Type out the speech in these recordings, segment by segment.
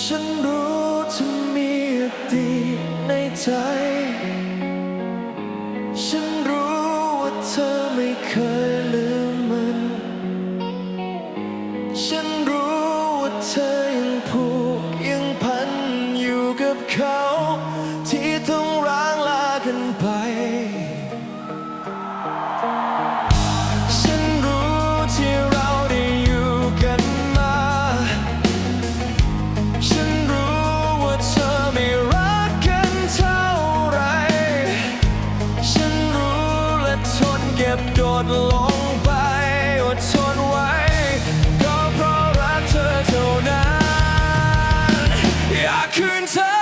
ฉันรู้เธอมีอดีตในใจ ฉันรู้ว่าเธอไม่เคยลืมมัน ฉันรู้ว่าเธอ บโดดลงไปอดทนไว้ ก็เพราะรักเธอเท่านั้น อยากคืนเธอ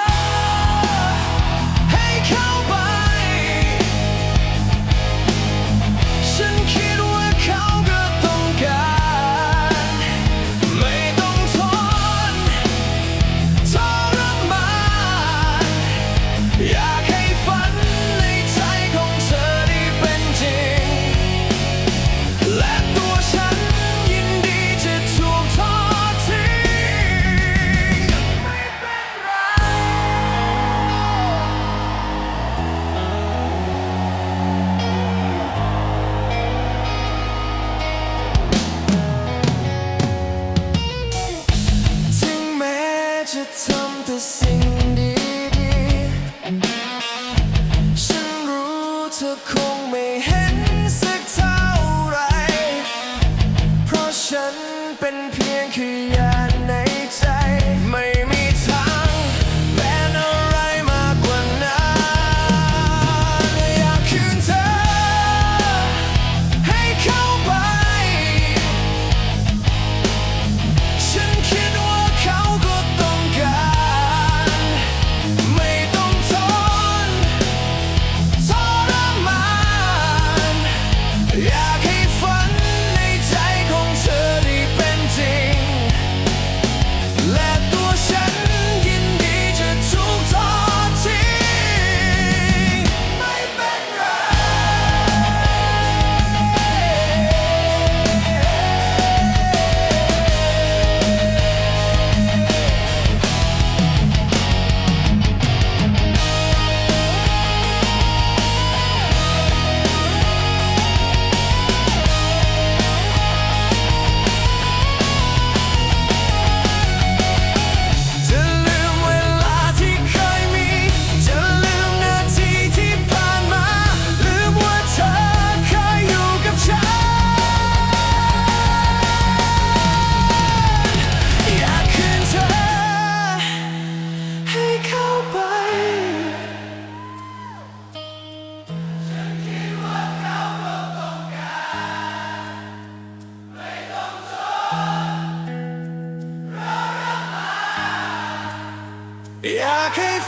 ธอคงไม่เห็น Jeg kan ikke